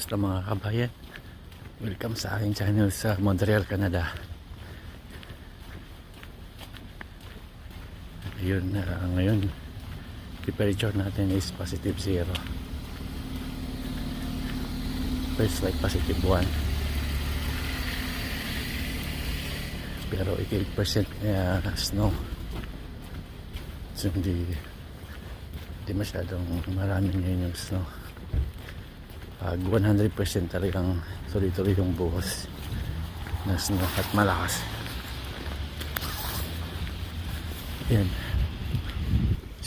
Kamusta mga kabayan? Welcome sa aking channel sa Montreal, Canada. Ayun, uh, ngayon, temperature natin is positive zero. First like positive 1. Pero 88% uh, snow. So hindi, hindi masyadong marami ngayon yung snow pag 100% talagang tuloy-tuloy yung buhos na snow at malakas. Yan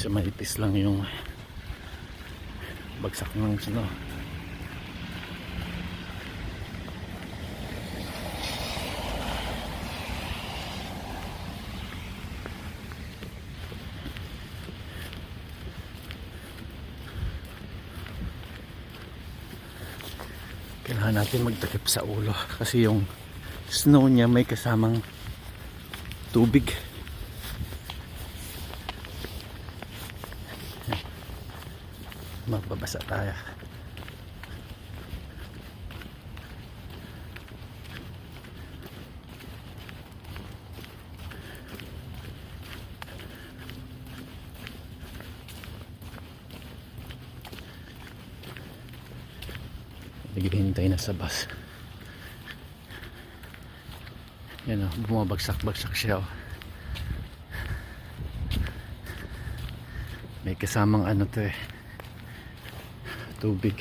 so maipis lang yung bagsak ng snow kailangan natin magtakip sa ulo kasi yung snow niya may kasamang tubig. Magbabasa tayo naghihintay na sa bus. Yan o bumabagsak-bagsak siya o. May kasamang ano to eh. Tubig.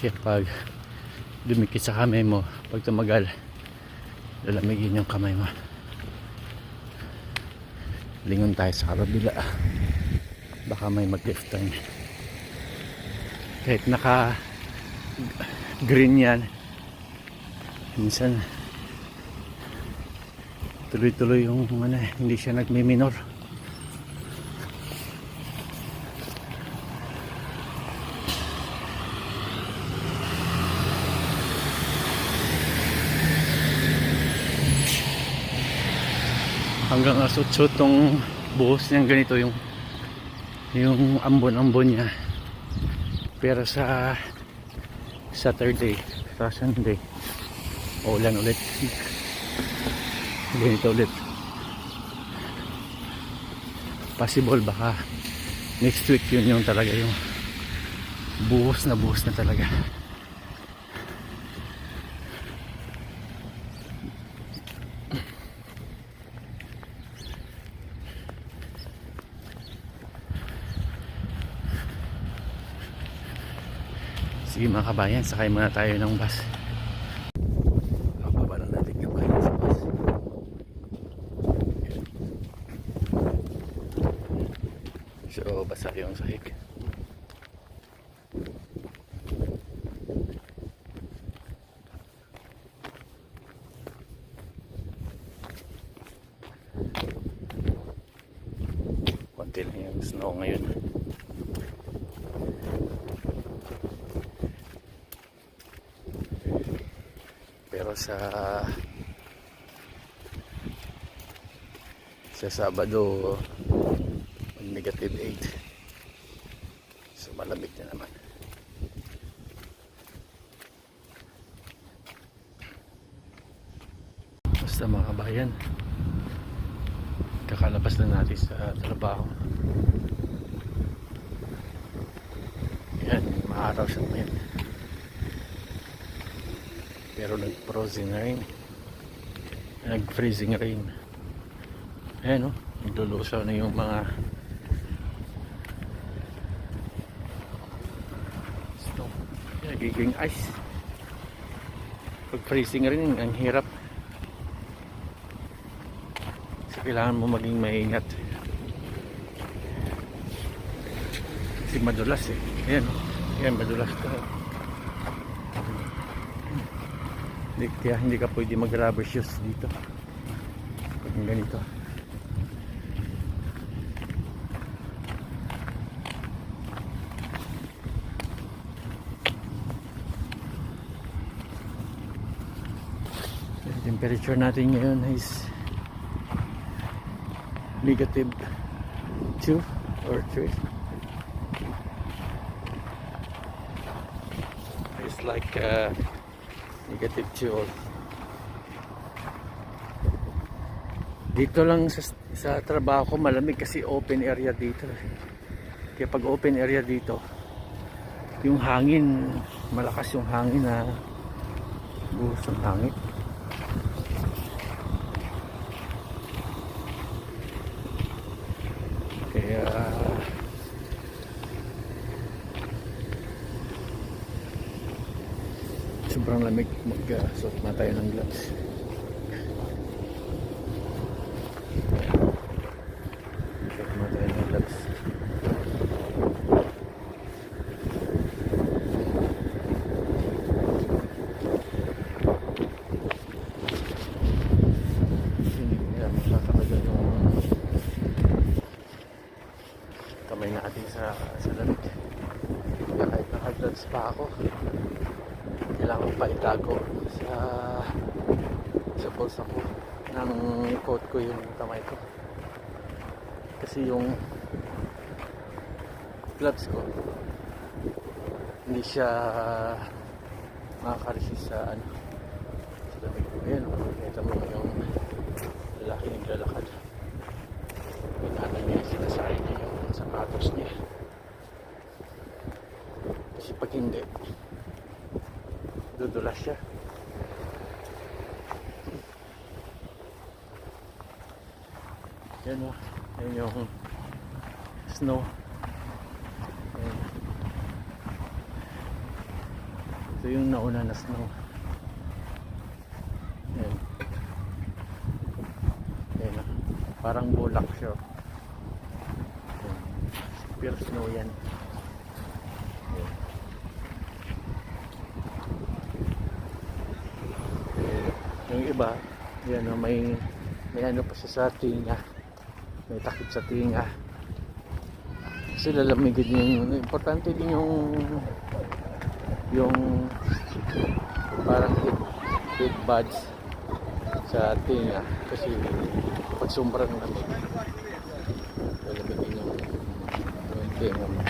Kaya pag dumikit sa kamay mo pag tumagal lalamigin yung kamay mo. Lingon tayo sa kabila. Baka may mag left turn kahit naka green yan. Minsan tuloy-tuloy yung ano, hindi siya nagmi-minor. Hanggang 8 tong buhos niyang ganito yung yung ambon-ambon niya pero sa Saturday sa Sunday ulan ulit. Ganito ulit. Possible baka next week yun yung talaga yung buhos na buhos na talaga Sige mga kabayan, sakay muna tayo ng bus. Baba lang natin kabayan bus. So, basa yung sahig. Konti lang yung snow ngayon. pero sa sa Sabado negative 8 so malamig na naman. Basta mga kabayan kakalabas na natin sa trabaho. Yan maaraw siya ngayon pero nag-frozen rain nag-freezing rain. Ayan o naglulusaw na yung mga snow. Nagiging ice. Pag freezing rain ang hirap. So kailangan mo maging maingat. Kasi madulas eh. Ayan o ayan madulas to hindi, kaya hindi ka pwede mag rubber shoes dito. Pag ganito. Yung temperature natin ngayon is negative 2 or 3 It's like uh, negative 2 Dito lang sa, sa trabaho ko malamig kasi open area dito. Kaya pag open area dito, yung hangin, malakas yung hangin na buhos ng hangin. Kaya sobrang lamig mag-suot na tayo ng gloves. Suot na tayo ng gloves. Yung kamay natin sa, sa lamig. Kahit naka-gloves pa ako, kailangan pa itago sa sa bulsa ko ng coat ko yung kamay ko. Kasi yung gloves ko hindi siya makakaresist sa ano sa lamig ayun kita mo yung lalaki naglalakad. Pinana niya sinasari niya yung sapatos niya. Kasi pag hindi dudulas siya yan o yan yung snow Ayan. ito yung nauna na snow yan yan parang bulak siya Ayan. pure snow yan. Yung iba, yan o, may may ano pa sa tinga. May takip sa tinga. Kasi lalamigin yung importante din yung yung parang heat, heat buds sa tinga kasi pag sobrang lamig lalamigin yung, yung tinga mo.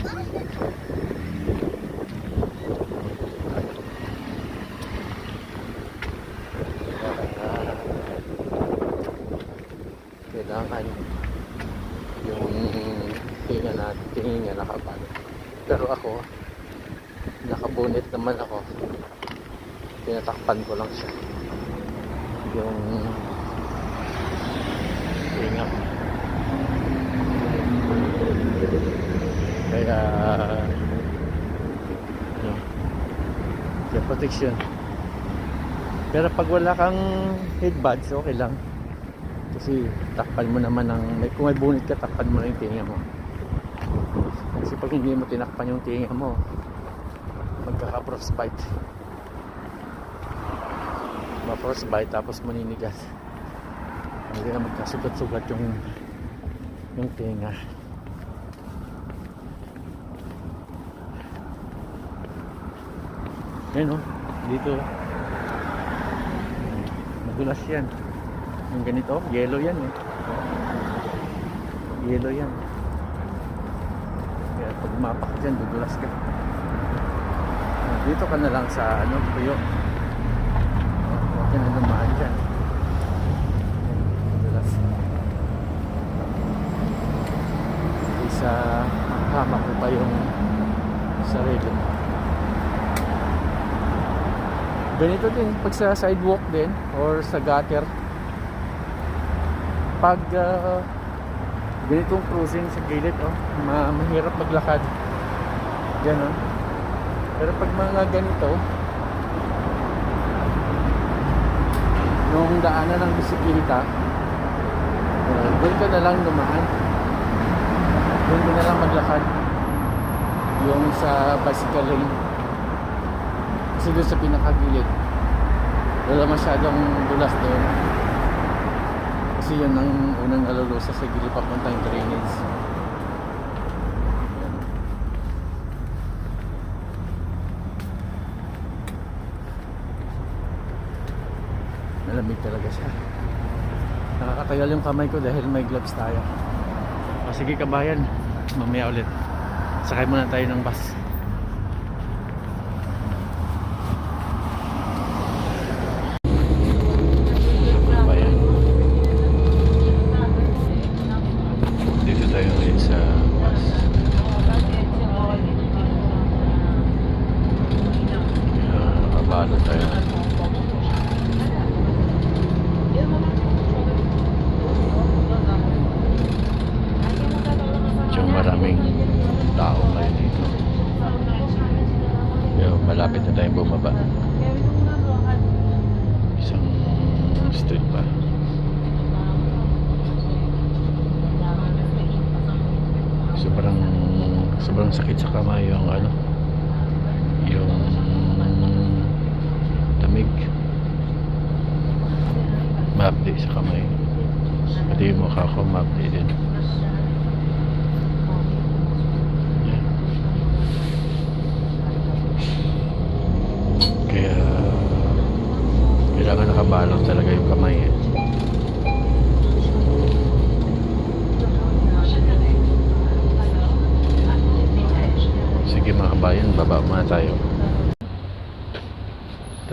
kailangan yung tinga natin tinga nakabalik pero ako nakabunit naman ako. Tinatakpan ko lang siya. Yung tinga ko kaya yun, yung protection. Pero pag wala kang headbuds okay lang. Kasi takpan mo naman ng kung may bunit ka takpan mo na yung tinga mo kasi pag hindi mo tinakpan yung tinga mo magkaka frostbite ma frostbite tapos maninigas. Hindi na magkasugat-sugat yung yung tinga. Yan o dito. Madulas yan. Yung ganito, yellow yan eh. Yellow yan. Pag mapak ka dyan, dudulas ka. Dito ka na lang sa ano, tuyo. Oh, Huwag ka na lumaan dyan. Dudulas. Isa, hamak mo pa yung sarili mo. Ganito din, pag sa sidewalk din, or sa gutter, pag uh, ganitong cruising sa gilid oh, ma mahirap maglakad. Ganon. Pero pag mga ganito yung daanan ng bisikleta uh, doon ka na lang dumaan. Doon ka na lang maglakad. Yung sa bicycle lane. Kasi doon sa pinakagilid wala masyadong dulas doon kasi yun ang unang nalulusa sa gilid papuntang drainage malamig talaga siya. Nakakatagal yung kamay ko dahil may gloves tayo. O sige kabayan. Mamaya ulit. Sakay muna tayo ng bus Palo tayo. Yung maraming tao ngayon dito. Yung malapit na tayong bumaba. Isang street pa. Sobrang sobrang sakit sa kamay yung ano yung tamig mapdi sa kamay pati yung mukha ko mapdi din Yan. kaya kailangan nakabalak talaga yung kamay eh. Sige mga kabayan, baba muna tayo.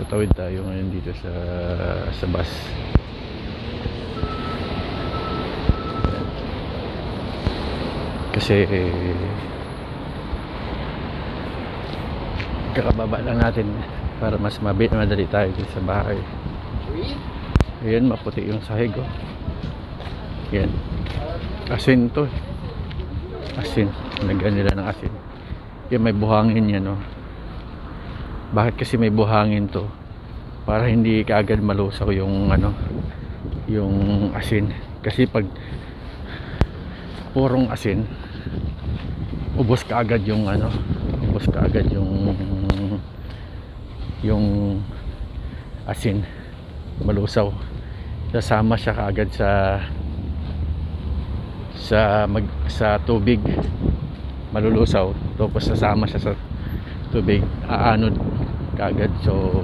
Tatawid tayo ngayon dito sa sa bus. Kasi kakababa lang natin para mas mabit madali tayo dito sa bahay. Ayan, maputi yung sahig oh. Yan. Asin to. eh. Asin. Lagyan nila ng asin. Yan may buhangin yan oh. Bakit kasi may buhangin to? Para hindi kaagad malusaw yung ano yung asin. Kasi pag purong asin ubos kaagad yung ano ubos kaagad yung yung asin. Malusaw. Sasama siya kaagad sa sa mag sa tubig. Malulusaw. Tapos sasama siya sa tubig. Aanod kaagad so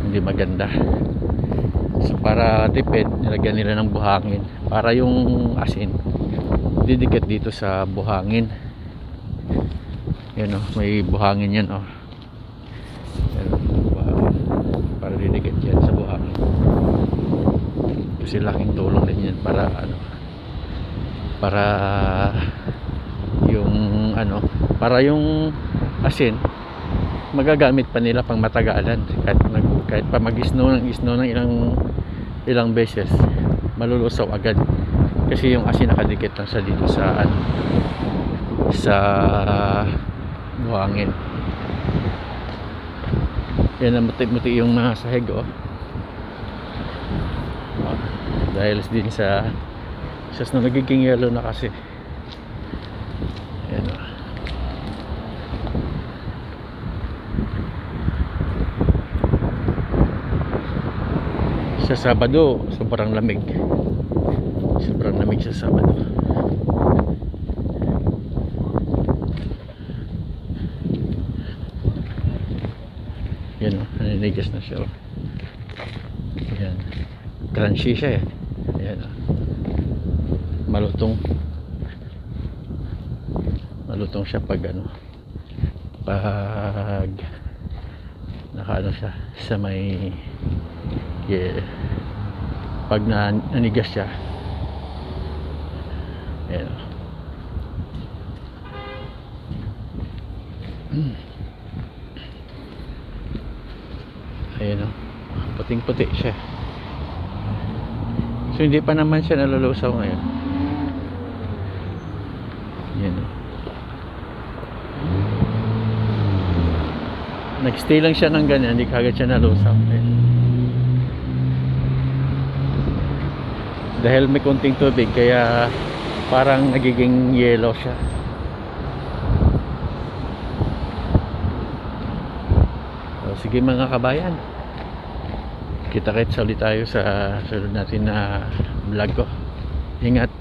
hindi maganda. So para tipid nilagyan nila ng buhangin. Para yung asin didikit dito sa buhangin. Yan o may buhangin yan o yan o buhangin. Para didikit yan sa buhangin. Kasi laking tulong din yan para ano para yung ano para yung asin magagamit pa nila pang matagalan kahit, nag, kahit pa mag-snow ng snow ng ilang ilang beses malulusaw agad. Kasi yung asin nakadikit lang sa dito sa ano, sa buhangin. Yan ang muti-muti yung mga sahig oh. Oh, dahil din sa sa snow nagiging yellow na kasi yan oh. Sa Sabado sobrang lamig. Sobrang lamig sa Sabado. Yan o naninigas na siya o yan. Crunchy siya eh. Yan o malutong. Malutong siya pag ano pag nakaano siya sa may yeah, pag na, nanigas siya. Ayan. Ayan o puting puti siya. So hindi pa naman siya nalulusaw ngayon ayan o nagstay lang siya ng ganyan hindi kagad siya nalusaw. Ayan. dahil may konting tubig kaya parang nagiging yellow siya. So, sige mga kabayan. Kita kits ulit tayo sa sunod natin na vlog ko. Ingat